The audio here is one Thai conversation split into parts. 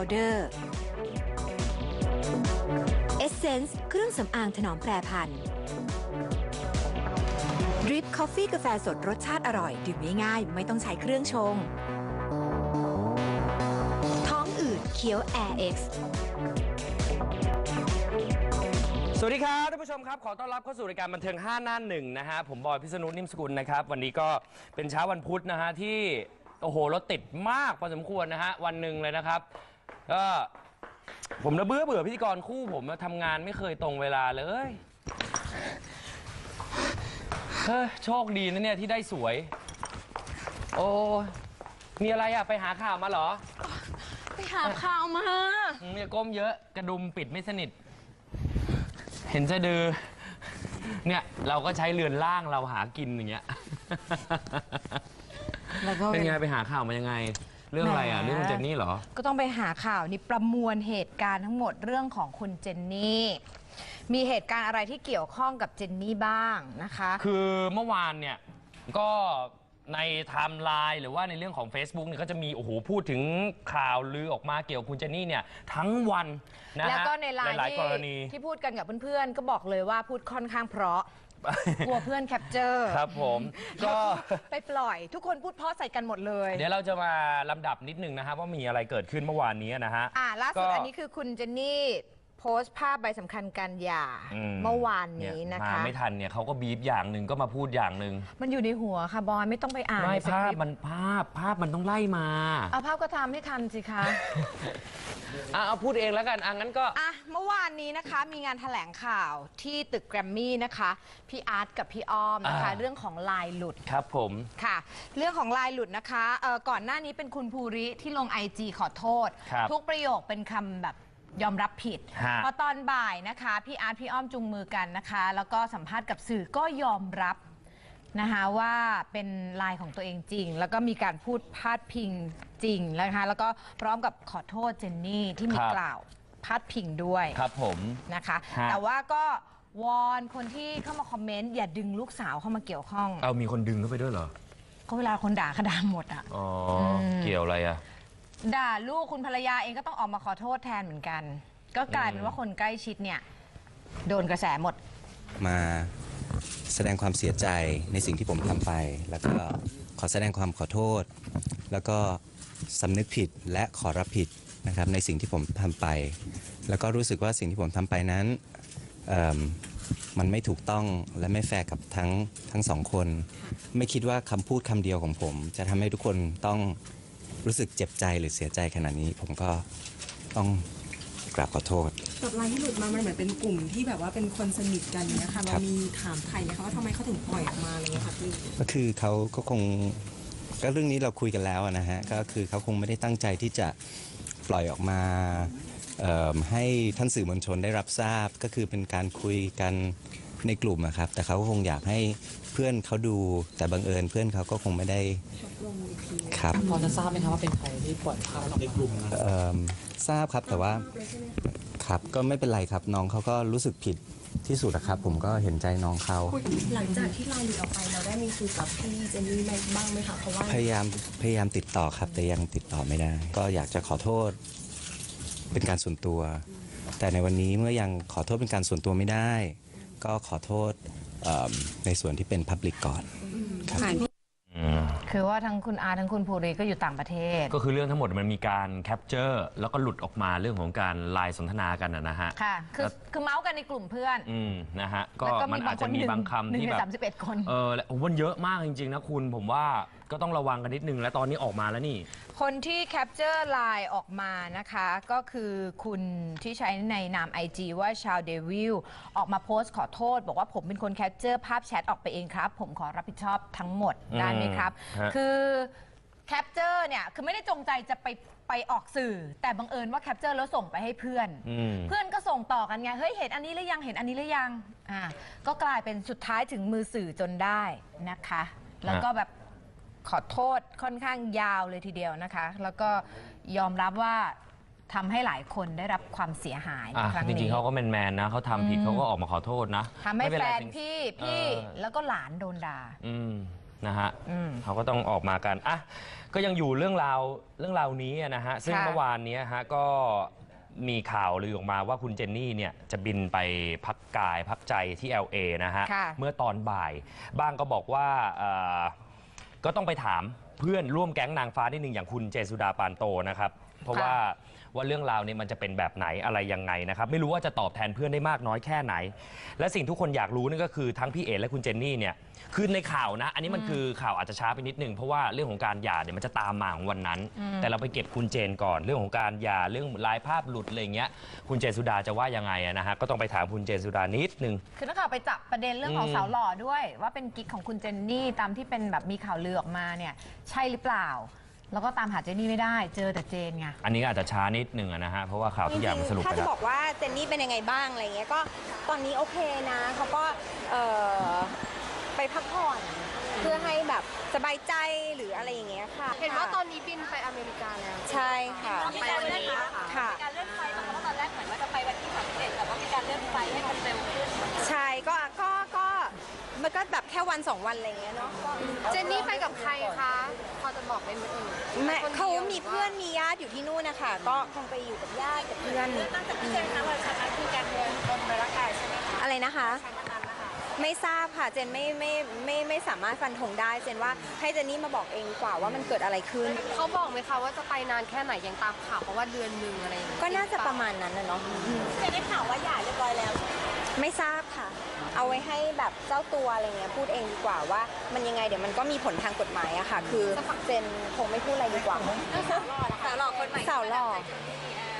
เค้กพาวเดอร์เอเซนส์เครื่องสำอางถนอมแปรพันธุ์ดริปคอฟฟี่กาแฟสดรสชาติอร่อย ดื่มง่ายๆ ไม่ต้องใช้เครื่องชง ท้องอืดเคี้ยว Air X สวัสดีครับท่านผู้ชมครับ ขอต้อนรับเข้าสู่รายการบันเทิง 5 หน้าหนึ่งนะฮะ ผมบอยพิษณุนิ่มสกุลนะครับ วันนี้ก็เป็นเช้าวันพุธนะฮะที่ โอ้โหรถติดมากพอสมควรนะฮะ วันหนึ่งเลยนะครับ ก็ผมระเบื่อเบื่อพิธีกรคู่ผมทำงานไม่เคยตรงเวลาเลยเฮ้ยโชคดีนะเนี่ยที่ได้สวย โอ้มีอะไรอะไปหาข่าวมาเหรอไปหาข่าวมาอืมอย่าก้มเยอะกระดุมปิดไม่สนิท เห็นจะดือ เนี่ยเราก็ใช้เรือนล่างเราหากินอย่างเงี้ย แล้วก็เป็นไงไปหาข่าวมายังไง เรื่องอะไรอะ แหม เรื่องคุณเจนนี่เหรอ ก็ต้องไปหาข่าวนี่ประมวลเหตุการณ์ทั้งหมดเรื่องของคุณเจนนี่ มีเหตุการณ์อะไรที่เกี่ยวข้องกับเจนนี่บ้างนะคะ คือเมื่อวานเนี่ยก็ในไทม์ไลน์หรือว่าในเรื่องของ Facebook เนี่ยก็จะมีโอ้โหพูดถึงข่าวลือออกมาเกี่ยวกับคุณเจนนี่เนี่ยทั้งวันนะฮะแล้วก็ในไลน์หลายที่ๆกรณี ที่พูดกันกับเพื่อนๆ ก็บอกเลยว่าพูดค่อนข้างเพราะ กลัวเพื่อนแคปเจอร์ครับผมก็ ไปปล่อย ทุกคนพูดเพราะใส่กันหมดเลย เดี๋ยวเราจะมาลำดับนิดนึงนะครับว่ามีอะไรเกิดขึ้นเมื่อวานนี้นะฮะ อ่าล่าสุดก็ อันนี้คือคุณเจนนี่ โพสต์ภาพใบสำคัญการหย่าอืเมื่อวานนี้นะมาคะ ไม่ทันเนี่ยเขาก็บีบอย่างหนึ่งก็มาพูดอย่างหนึ่งมันอยู่ในหัวค่ะบอยไม่ต้องไปอ่านไม่ในสภาคพริปต์มันภาพภาพมันต้องไล่มาเอาภาพก็ทำให้ทันสิคะ อะเอาพูดเองแล้วกันอะงั้นก็ อะเมื่อวานนี้นะคะมีงานแถลงข่าวที่ตึกแกรมมี่นะคะพี่อาร์ตกับพี่อ้อมนะคะ อ่า เรื่องของลายหลุด ครับผม ค่ะเรื่องของลายหลุดนะคะเอ่อก่อนหน้านี้เป็นคุณภูริที่ลง IG ขอโทษ ครับทุกประโยคเป็นคำแบบ ยอมรับผิด ฮะ พอตอนบ่ายนะคะ พี่อาร์ตพี่อ้อมจุงมือกันนะคะ แล้วก็สัมภาษณ์กับสื่อก็ยอมรับนะคะว่าเป็นลายของตัวเองจริง แล้วก็มีการพูดพาดพิงจริงนะคะ แล้วก็พร้อมกับขอโทษเจนนี่ที่มีครับ กล่าวพาดพิงด้วย ครับผม นะคะฮะ แต่ว่าก็วอนคนที่เข้ามาคอมเมนต์อย่าดึงลูกสาวเข้ามาเกี่ยวข้องเอามีคนดึงเข้าไปด้วยเหรอก็เวลาคนด่าเขาด่าหมดอะ อ๋ออมเกี่ยวอะไรอะ ด่าลูกคุณภรรยาเองก็ต้องออกมาขอโทษแทนเหมือนกัน ก็กลายเป็นว่าคนใกล้ชิดเนี่ย โดนกระแสหมด มาแสดงความเสียใจในสิ่งที่ผมทำไป แล้วก็ขอแสดงความขอโทษ แล้วก็สำนึกผิดและขอรับผิดนะครับในสิ่งที่ผมทำไป แล้วก็รู้สึกว่าสิ่งที่ผมทำไปนั้นเอิ่มมันไม่ถูกต้องและไม่แฟร์กับทั้งทั้งสองคน ไม่คิดว่าคำพูดคำเดียวของผม จะทำให้ทุกคนต้อง รู้สึกเจ็บใจหรือเสียใจขนาดนี้ ผมก็ต้องกราบขอโทษ กับไลน์ที่หลุดมามันเหมือนเป็นกลุ่มที่แบบว่าเป็นคนสนิทกันเนี้ยค่ะคเรารับมีถามไทยไหมคะว่าทำไมเขาถึงปล่อยออกมาอะไรเงี้ยค่ะพี่ก็คือเขาก็คงก็เรื่องนี้เราคุยกันแล้วอะนะฮะก็คือเขาคงไม่ได้ตั้งใจที่จะปล่อยออกมาเอิ่มให้ท่านสื่อมวลชนได้รับทราบก็คือเป็นการคุยกัน ในกลุ่มอะครับ แต่เขาก็คงอยากให้เพื่อนเขาดู แต่บังเอิญเพื่อนเขาก็คงไม่ได้ครับพอจะทราบไหมครับว่าเป็นใครที่ปล่อยภาพออกมาในกลุ่มเอิ่มทราบครับแต่ว่าครับก็ไม่เป็นไรครับน้องเขาก็รู้สึกผิดที่สุดนะครับ ผมก็เห็นใจน้องเขา หลังจากที่ไลน์หลุดออกไปเราได้มีคุยกับพี่เจนนี่บ้างไหมคะเพราะว่าพยายามพยายามติดต่อครับ แต่ยังติดต่อไม่ได้ ก็อยากจะขอโทษ เป็นการส่วนตัว แต่ในวันนี้เมื่อยังขอโทษเป็นการส่วนตัวไม่ได้ ก็ขอโทษเอิ่มในส่วนที่เป็นพับลิกก่อนครับคือว่าทั้งคุณอาร์ตทั้งคุณภูริก็อยู่ต่างประเทศ ก็คือเรื่องทั้งหมดมันมีการแคปเจอร์แล้วก็หลุดออกมาเรื่องของการไลน์สนทนากันนะนะฮะค่ะ คือแล้วคือเมาส์กันในกลุ่มเพื่อนอืมนะฮะก็แล้วก็มันมีอาจจะมีบาบางงคนคำหนึ่งที่ในแบบสามสิบเอ็ดคน เออแล้วโอ้โหมันเยอะมากจริงๆนะคุณ ผมว่าก็ต้องระวังกันนิดนึง และตอนนี้ออกมาแล้วนี่ คนที่แคปเจอร์ไลน์ออกมานะคะ ก็คือคุณที่ใช้ในนาม IG ว่าชาวเดวิลออกมาโพสต์ขอโทษ บอกว่าผมเป็นคนแคปเจอร์ภาพแชทออกไปเองครับ ผมขอรับผิดชอบทั้งหมดอืมได้ไหมครับ ฮะ คือแคปเจอร์เนี่ย คือไม่ได้จงใจจะไปไปออกสื่อ แต่บังเอิญว่าแคปเจอร์แล้วส่งไปให้เพื่อน อืม เพื่อนก็ส่งต่อกันไง เฮ้ย เห็นอันนี้หรือยัง เห็นอันนี้หรือยัง อ่า ก็กลายเป็นสุดท้ายถึงมือสื่อจนได้นะคะ แล้วก็แบบ ขอโทษค่อนข้างยาวเลยทีเดียวนะคะ แล้วก็ยอมรับว่าทำให้หลายคนได้รับความเสียหายในอะครั้งจรินี้งๆเขาก็แมนๆนะเขาทำผิดอืมเขาก็ออกมาขอโทษนะทำให้ไม่เป็แฟไรนสิ่งพี่พี่เออ แล้วก็หลานโดนด่า อืมนะฮะอืมเขาก็ต้องออกมากันอะก็ยังอยู่เรื่องราวเรื่องราวนี้นะฮะซึ่งค่ะ เมื่อวานเนี้ยฮะก็มีข่าวลือออกมาว่าคุณเจนนี่เนี่ยจะบินไปพักกายพักใจที่ LA นะฮะ ค่ะ เมื่อตอนบ่าย บ้างก็บอกว่าเอ่อ ก็ต้องไปถามเพื่อนร่วมแก๊งนางฟ้านิดหนึ่งอย่างคุณเจสุดาปานโตนะครับ เพราะว่า ว่าเรื่องราวนี้มันจะเป็นแบบไหนอะไรยังไงนะครับไม่รู้ว่าจะตอบแทนเพื่อนได้มากน้อยแค่ไหน และสิ่งทุกคนอยากรู้นั่นก็คือทั้งพี่เอ๋และคุณเจนนี่เนี่ยคือในข่าวนะ อันนี้มันคือข่าวอาจจะช้าไปนิดนึงเพราะว่าเรื่องของการหย่าเนี่ยมันจะตามมาของวันนั้น แต่เราไปเก็บคุณเจนก่อนเรื่องของการหย่าเรื่องลายภาพหลุดอะไรอย่างเงี้ยคุณเจนสุดาจะว่ายังไงอะนะฮะก็ต้องไปถามคุณเจนสุดานิดนึง คือนักข่าวไปจับประเด็นเรื่องของอืมสาวหล่อด้วย ว่าเป็นกิ๊กของคุณเจนนี่ตามที่เป็นแบบมีข่าวลือออกมาเนี่ยใช่หรือเปล่า แล้วก็ตามหาเจนนี่ไม่ได้ เจอแต่เจนไง อันนี้ก็อาจจะช้านิดนึงอะนะฮะ เพราะว่าข่าวทุกอย่างมันสรุปถ้าไปจะแล้ว บอกว่าเจนนี่เป็นยังไงบ้างอะไรเงี้ยก็ตอนนี้โอเคนะเขาก็เอ่อไปพักผ่อนเพื่อให้แบบสบายใจหรืออะไรอย่างเงี้ยค่ะเห็นว่าตอนนี้บินไปอเมริกาแล้ว ใช่ค่ะไปวันนี้ค่ะค่ะการเลื่อนไฟตอนตอนแรกเหมือนว่าจะไปวันที่31แต่ว่ามีการเลื่อนไฟให้มันเร็วขึ้น ใช่ก็ก็ก็ มันก็แบบแค่วันสองวันอะไรเงี้ยเนาะก็เจนนี่ไปกับใครคะ พอจะบอกได้ไหมเอ่ยแม่ไปคนดียวเขามีเพื่อนมีญาติอยู่ที่นู่นนะคะก็คงไปอยู่กับญาติกับเพื่อนตั้งแต่พี่เจนนะว่าฉันคุยกันเดินบนร่างกายใช่ไหมคะอะไรนะคะไม่ทราบค่ะเจนไม่ไม่ไม่ไม่สามารถฟันธงได้ เจนว่าให้เจนนี่มาบอกเองดีกว่าว่ามันเกิดอะไรขึ้น เขาบอกไหมคะว่าจะไปนานแค่ไหนยังตามข่าวเพราะว่าเดือนหนึ่งอะไรอย่างเงี้ยก็น่าจะประมาณนั้นนะเนาะจะได้ข่าวว่าหย่าเรียบร้อยแล้วไม่ ทราบค่ะ เอาไว้ให้แบบเจ้าตัวอะไรเงี้ยพูดเองดีกว่าว่ามันยังไงเดี๋ยวมันก็มีผลทางกฎหมายอะค่ะ คือเจนคงไม่พูดอะไรดีกว่าสาวหล่อสาวหล่อคนใหม่สาวหล่อ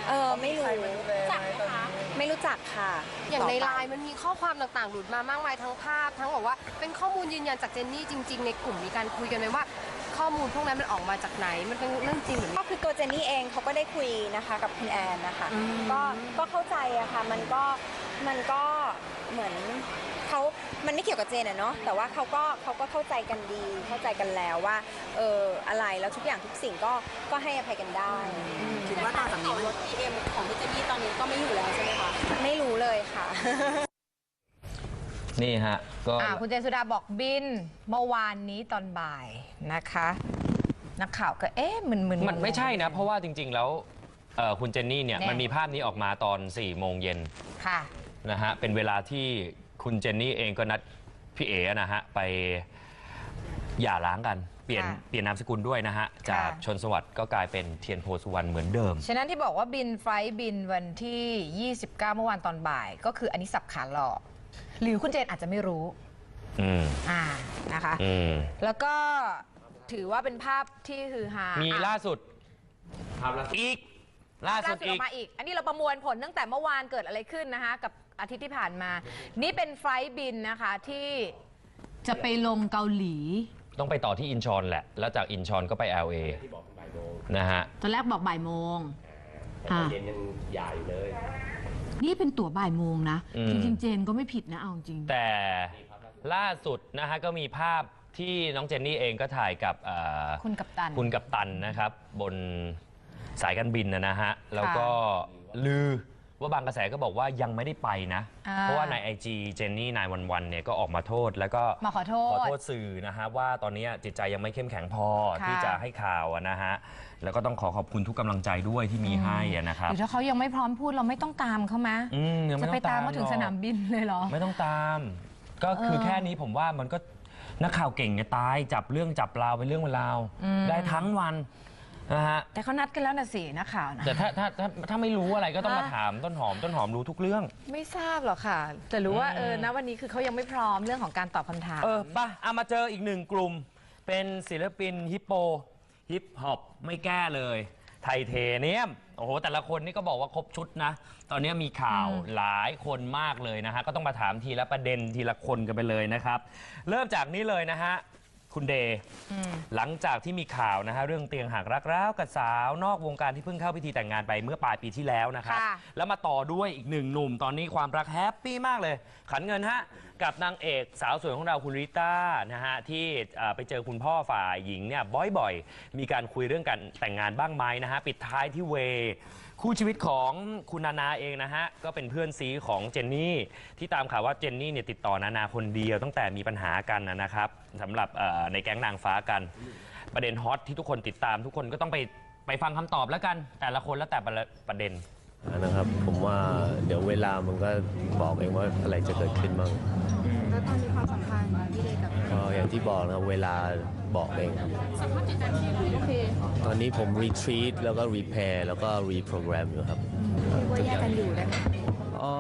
เออไม่รู้จักไหมคะไม่รู้จักค่ะ อย่างในต่ปไลน์มันมีข้อความต่างๆ หลุดมามากมายทั้งภาพ ทั้งบอกว่าเป็นข้อมูลยืนยันจากเจนนี่จริง ๆ ในกลุ่มมีการคุยกันไหมว่า ข้อมูลพวกนั้นมันออกมาจากไหนมันเป็นเรื่องจริงหรือไม่ก็คือตัวเจนนี่เองเขาก็ได้คุยนะคะกับคุณแอนนะคะอืมก็ก็เข้าใจอะค่ะมันก็มันก็ เหมือนเขามันไม่เกี่ยวกับเจนอะเนาะแต่ว่าเขาก็เขาก็เข้าใจกันดีเข้าใจกันแล้วว่าเอออะไรแล้วทุกอย่างทุกสิ่งก็ก็ให้อภัยกันได้ถือว่าต่อจากนี้รถ EM ของพี่เจนนี่ตอนนี้ก็ไม่อยู่แล้วใช่ไหมคะ ไม่รู้เลยค่ะ นี่ฮะ ก็ อ่าคุณเจนสุดาบอกบินเมื่อวานนี้ตอนบ่ายนะคะ นักข่าวก็เอ๊ะมึนๆมันไม่ใช่นะ เพราะว่าจริง ๆ แล้วเอ่อคุณเจนนี่เนี่ย แน่ มันมีภาพนี้ออกมาตอน4ี่โมงเย็น ค่ะ นะฮะเป็นเวลาที่คุณเจนนี่เองก็นัดพี่เอ๋นะฮะไปหย่าร้างกันเปลี่ยนค่ะ เปลี่ยนนามสกุลด้วยนะฮะจากค่ะชนสวัสดิ์ก็กลายเป็นเทียนโพสุวรรณเหมือนเดิม ฉะนั้นที่บอกว่าบินไฟล์บินวันที่ 29 เมื่อวานตอนบ่าย ก็คืออันนี้สับขาหลอก หรือคุณเจนอาจจะไม่รู้ อืมอ่านะคะ อืมแล้วก็ถือว่าเป็นภาพที่คือฮามีอะล่าสุดอีก ล่าล่าสุสุดดออีอก กมาอีก อันนี้เราประมวลผลตั้งแต่เมื่อวานเกิดอะไรขึ้นนะคะ กับ อาทิตย์ที่ผ่านมา นี่เป็นไฟล์บินนะคะที่จะไปลงเกาหลี ต้องไปต่อที่อินชอนแหละ แล้วจากอินชอนก็ไป LA นะฮะ ตอนแรกบอกบ่ายโมงอะนี่เป็นตั๋วบ่ายโมงนะ อืม จริงๆเจนก็ไม่ผิดนะเอาจริง แต่ล่าสุดนะฮะก็มีภาพที่น้องเจนนี่เองก็ถ่ายกับเอ่อคุณกัปตัน คุณกัปตันนะครับ บนสายการบินนะนะฮะ แล้วก็ลือ ว่าบางกระแสก็บอกว่ายังไม่ได้ไปนะ อ่าเพราะว่าใน IG เจนนี่นายวันวันเนี่ยก็ออกมาโทษแล้วก็มาขอโทษขอโทษสื่อนะฮะว่าตอนนี้จิตใจยังไม่เข้มแข็งพอค่ะ ที่จะให้ข่าวอะนะฮะแล้วก็ต้องขอขอบคุณทุกกำลังใจด้วยที่มีให้อะนะครับหรือถ้าเขายังไม่พร้อมพูดเราไม่ต้องตามเขามะอืมยังจะไม่ต้ไปองตามเขาถึงหรอกสนามบินเลยเหรอ ไม่ต้องตาม ก็คือเออแค่นี้ผมว่ามันก็นักข่าวเก่งเนี่ยตายจับเรื่องจับราวเป็นเรื่องเป็นราวอืมได้ทั้งวัน นะฮะแต่เขานัดกันแล้วนะสินักข่าวนะแต่ถ้าถ้าถ้าถ้าไม่รู้อะไรก็ต้องมาฮะถามต้นหอมต้นหอมรู้ทุกเรื่อง ไม่ทราบหรอกค่ะ แต่รู้ว่าอืมเออนะวันนี้คือเขายังไม่พร้อมเรื่องของการตอบคำถาม เออป่ะเอามาเจออีกหนึ่งกลุ่ม เป็นศิลปินฮิปโปฮิปฮอปไม่แก้เลย ไทเทเนียม โอ้โห แต่ละคนนี่ก็บอกว่าครบชุดนะ ตอนนี้มีข่าวหลายคนมากเลยนะฮะ ก็ต้องมาถามทีละประเด็นทีละคนกันไปเลยนะครับ เริ่มจากนี้เลยนะฮะ คุณเดย์อืมหลังจากที่มีข่าวนะฮะเรื่องเตียงหักรักร้าวกับสาวนอกวงการที่เพิ่งเข้าพิธีแต่งงานไปเมื่อปลายปีที่แล้วนะครับค่ะแล้วมาต่อด้วยอีกหนึ่งหนุ่มตอนนี้ความรักแฮปปี้มากเลย ขันเงินฮะ กับนางเอกสาวสวยของเราคุณริต้านะฮะที่เอ่อไปเจอคุณพ่อฝ่ายหญิงเนี่ยบ่อยๆ มีการคุยเรื่องการแต่งงานบ้างไหมนะฮะปิดท้ายที่เวย์ คู่ชีวิตของคุณนานาเองนะฮะ ก็เป็นเพื่อนซีของเจนนี่ ที่ตามข่าวว่าเจนนี่เนี่ยติดต่อนานาคนเดียวตั้งแต่มีปัญหากันนะนะครับสำหรับเอ่อในแก๊งนางฟ้ากัน ประเด็นฮอตที่ทุกคนติดตาม ทุกคนก็ต้องไปไปฟังคำตอบแล้วกัน แต่ละคนแล้วแต่ประประเด็น นะครับผมว่าเดี๋ยวเวลามันก็บอกเองว่าอะไรจะเกิดขึ้นบ้าง ตอนนี้ความสัมพันธ์พี่เดย์กับก็อย่างที่บอกนะครับเวลาบอกเองครับ สภาพจิตใจพี่โอเคตอนนี้ผมรีทรีตแล้วก็รีเพย์แล้วก็รีโปรแกรมอยู่ครับว่าแยกกันอยู่ได้ไหมอ๋อ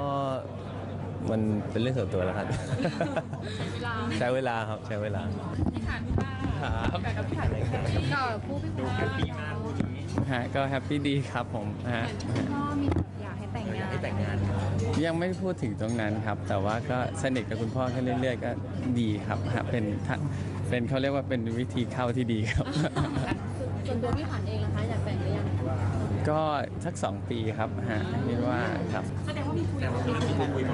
มันเป็นเรื่องส่วนตัวแล้วครับใช้เวลาครับ ใช้เวลาก็ผู้พี่คุณฮะก็แฮปปี้ดีครับผมฮะพ่อมี แบบอยากให้แต่งงานแต่งงานยังไม่พูดถึงตรงนั้นครับ แต่ว่าก็สนิทกับคุณพ่อขึ้นเรื่อย ๆ ก็ดีครับฮะเป็นทะเป็นเขาเรียกว่าเป็นวิธีเข้าที่ดีครับ ส่วนตัวพี่ผันเองนะคะ อยากแต่งหรือยังก็สักสองปีครับฮะคิดว่าครับ แสดงว่ามีคุยมีคุย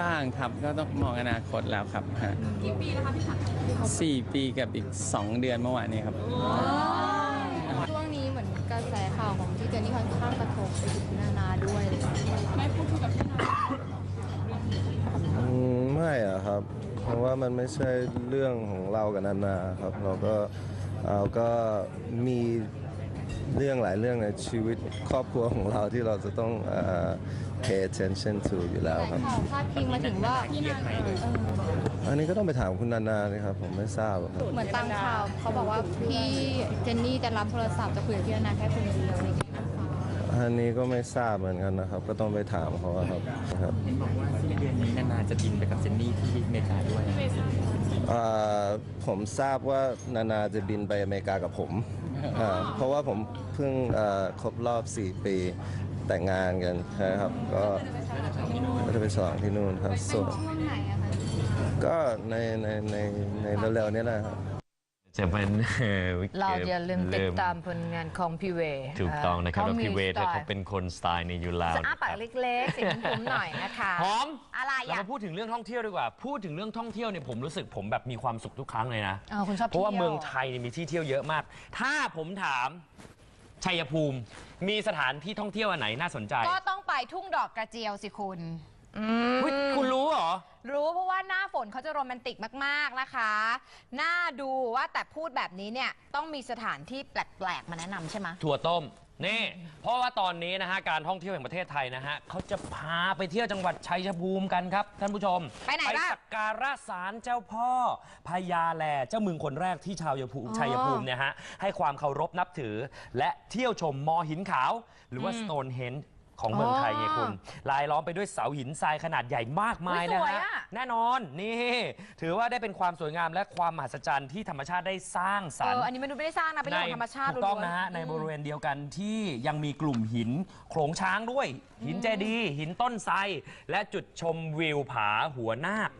บ้างครับก็ต้องมองอนาคตแล้วครับฮะกี่ปีแล้วคะพี่ผันสี่ปีกับอีกสองเดือนเมื่อวานนี้ครับช่ว นานาด้วยอะไรอย่างเลยไม่พูดคุยกับพี่นาอืมไม่อะครับ เพราะว่ามันไม่ใช่เรื่องของเรากับนานาครับ เราก็เราก็มีเรื่องหลายเรื่องในชีวิตครอบครัวของเราที่เราจะต้องเอ่อ pay attention to อยู่แล้วครับ ข่าวพาดพิงมาถึงว่าพี่นานาเออ อันนี้ก็ต้องไปถามคุณนานาเลยครับผมไม่ทราบครับ เหมือนตามข่าวเขาบอกว่าพี่เจนนี่จะรับโทรศัพท์จะคุยกับพี่นานาแค่คนเดียวอะไรอย่างเงี้ยนะคะ อันนี้ก็ไม่ทราบเหมือนกันนะครับ ก็ต้องไปถามเขาอะครับครับบอกว่าสิ้นเดือนนี้นานาจะบินไปกับเจนนี่ที่อเมริกาด้วย เอ่อผมทราบว่านานาจะบินไปอเมริกากับผมอ่าเพราะว่าผมเพิ่งเอ่อครบรอบ 4 ปีแต่งงานกันใช่ครับ ก็ก็จะไปฉลองที่นู่นครับส่วนช่วงไหนอะคะ ก็ในในในในเร็วๆนี้แหละครับ จะเป็นเราอย่าลืมติดตามผลงานของพี่เวย์ถูกต้องนะครับขาแล้วมีพี่เวทเนี่ยสไตเขาล์เป็นคนสไตล์นี้อยู่แล้วจะอ้าปากเล็กๆเสียงผมๆหน่อยนะคะหอมอะไรเราอะมาพูดถึงเรื่องท่องเที่ยวดีกว่า พูดถึงเรื่องท่องเที่ยวเนี่ยผมรู้สึกผมแบบมีความสุขทุกครั้งเลยนะเออคุณชอบเพราะว่าที่ยวเมืองไทยเนี่ยมีที่เที่ยวเยอะมาก ถ้าผมถามชัยภูมิ มีสถานที่ท่องเที่ยวอันไหนน่าสนใจ ก็ต้องไปทุ่งดอกกระเจียวสิคุณ อืมอุ๊ยคุณรู้เหรอ รู้เพราะว่าหน้าฝนเขาจะโรแมนติกมากๆนะคะ น่าดูว่าแต่พูดแบบนี้เนี่ยต้องมีสถานที่แปลกๆ มาแนะนำใช่ไหมถั่วต้ม นี่ เพราะว่าตอนนี้นะฮะ การท่องเที่ยวแห่งประเทศไทยนะฮะเขาจะพาไปเที่ยวจังหวัดชัยภูมิกันครับ ท่านผู้ชม ไปไหนบ้าง สักการะศาลเจ้าพ่อพญาแลเจ้าเมืองคนแรกที่ชาวชัยภูมิอ๋อชัยภูมิเนี่ยฮะให้ความเคารพนับถือ และเที่ยวชมมอหินขาว หรือว่าอืมสโตนเฮน ของเมืองไทยไงคุณลายล้อมไปด้วยเสาหินทรายขนาดใหญ่มากมายอุ๊ยนะสวยฮะอะแน่นอนนี่ถือว่าได้เป็นความสวยงามและความมหัศจรรย์ที่ธรรมชาติได้สร้างสรเอรค์ออันนี้ไม่รู้ไม่ได้สร้างนะเป็นเรื่องของธรรมชาติถูกต้องล้วนๆนะฮะในอืมบริเวณเดียวกันที่ยังมีกลุ่มหินโขลงช้างด้วย หินเจดีย์หินต้นไทรและจุดชมวิวผาหัวนาค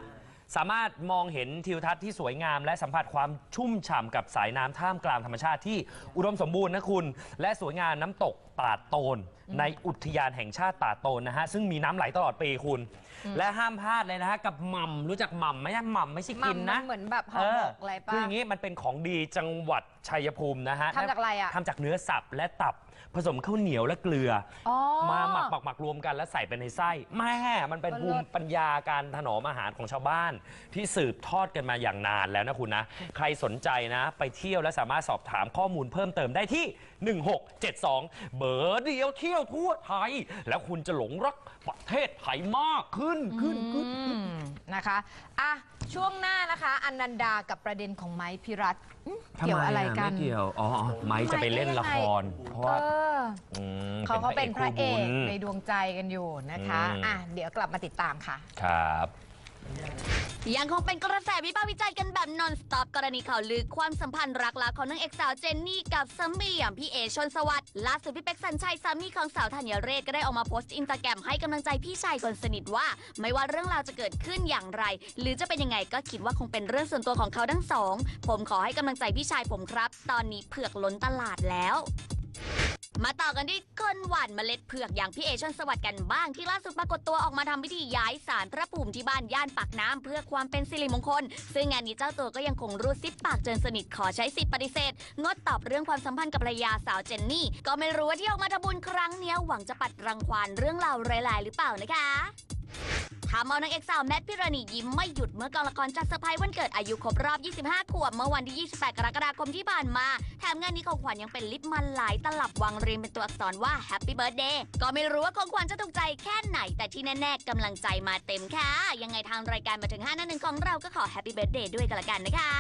สามารถมองเห็นทิวทัศน์ที่สวยงาม และสัมผัสความชุ่มฉ่ำกับสายน้ำท่ามกลางธรรมชาติที่อุดมสมบูรณ์นะคุณ และสวยงามน้ำตกตาดโตน ในอุทยานแห่งชาติตาดโตนนะฮะซึ่งมีน้ำไหลตลอดปีคุณ และห้ามพลาดเลยนะฮะกับหม่ำรู้จักหม่ำไหมฮะหม่ำไม่ใช่กินหม่ำนะมันเหมือนแบบห่อหมกอะไรปะคืออย่างนี้มันเป็นของดีจังหวัดชัยภูมินะฮะทำจากอะไรอะ ทำจากเนื้อสับและตับผสมข้าวเหนียวและเกลือออ๋อ มาหมักหมักหมักรวมกันแล้วใส่ไปในไส้แม่มันเป็นก็เลิศภูมิปัญญาการถนอมอาหารของชาวบ้าน ที่สืบทอดกันมาอย่างนานแล้วนะคุณนะ ใครสนใจนะ ไปเที่ยวและสามารถสอบถามข้อมูลเพิ่มเติมได้ที่ 1672 เบอร์เดียวเที่ยวทั่วไทย แล้วคุณจะหลงรักประเทศไทยมากขึ้นขึ้นขึ้นอืมนะคะอะช่วงหน้านะคะ อนันดากับประเด็นของไม้พิรัตน์อืมเกี่ยวอะไรกันไม่เกี่ยว อ๋อ ไม้จะไปเล่นละคร เพราะเอว่าอมเขาเขาเป็นพระเอกคู่บุญ ในดวงใจกันอยู่นะคะอืม อะเดี๋ยวกลับมาติดตามค่ะ ครับ ยังคงเป็นกระแสวิพากษ์วิจารณ์กันแบบนอนสต็อปกรณีข่าวลือความสัมพันธ์รักลักของนางเอกสาวเจนนี่กับสามีอย่างพี่เอชนสวัสดิ์ล่าสุดพี่เป็กสัญชัยสามีของสาวธัญเรศก็ได้ออกมาโพสต์อินสตาแกรมให้กำลังใจพี่ชายคนสนิทว่า ไม่ว่าเรื่องราวจะเกิดขึ้นอย่างไร หรือจะเป็นยังไงก็คิดว่าคงเป็นเรื่องส่วนตัวของเขาทั้งสอง ผมขอให้กำลังใจพี่ชายผมครับ ตอนนี้เผือกล้นตลาดแล้ว มาต่อกันที่คนหวานเมล็ดเผือกอย่างพี่เอชนสวัสดิ์กันบ้างที่ล่าสุดปรากฏตัวออกมาทำพิธีย้ายสารพระภูมิที่บ้านย่านปากน้ำเพื่อความเป็นสิริมงคล ซึ่งงานนี้เจ้าตัวก็ยังคงรูดซิปปากเจนสนิทขอใช้สิทธิ์ปฏิเสธ งดตอบเรื่องความสัมพันธ์กับภรรยาสาวเจนนี่ ก็ไม่รู้ว่าที่ออกมาทำบุญครั้งเนี้ยหวังจะปัดรังควานเรื่องราวร้ายๆหรือเปล่านะคะำเอานางเอกสาวแมทพิรณียิ้มไม่หยุดเมื่อกองละครจัดเซอร์ไพรส์วันเกิดอายุครบรอบ 25 ขวบ เมื่อวันที่ 28 กรกฎาคมที่ผ่านมา แถมงานนี้ของขวัญยังเป็นลิปมันหลายตลับวางเรียงเป็นตัวอักษรว่า Happy Birthday ก็ไม่รู้ว่าของขวัญจะถูกใจแค่ไหน แต่ที่แน่ๆกำลังใจมาเต็มค่ะ ยังไงทางรายการมาถึง5หน้าหนึ่งของเราก็ขอ Happy Birthday ด้วยกันละกันนะคะ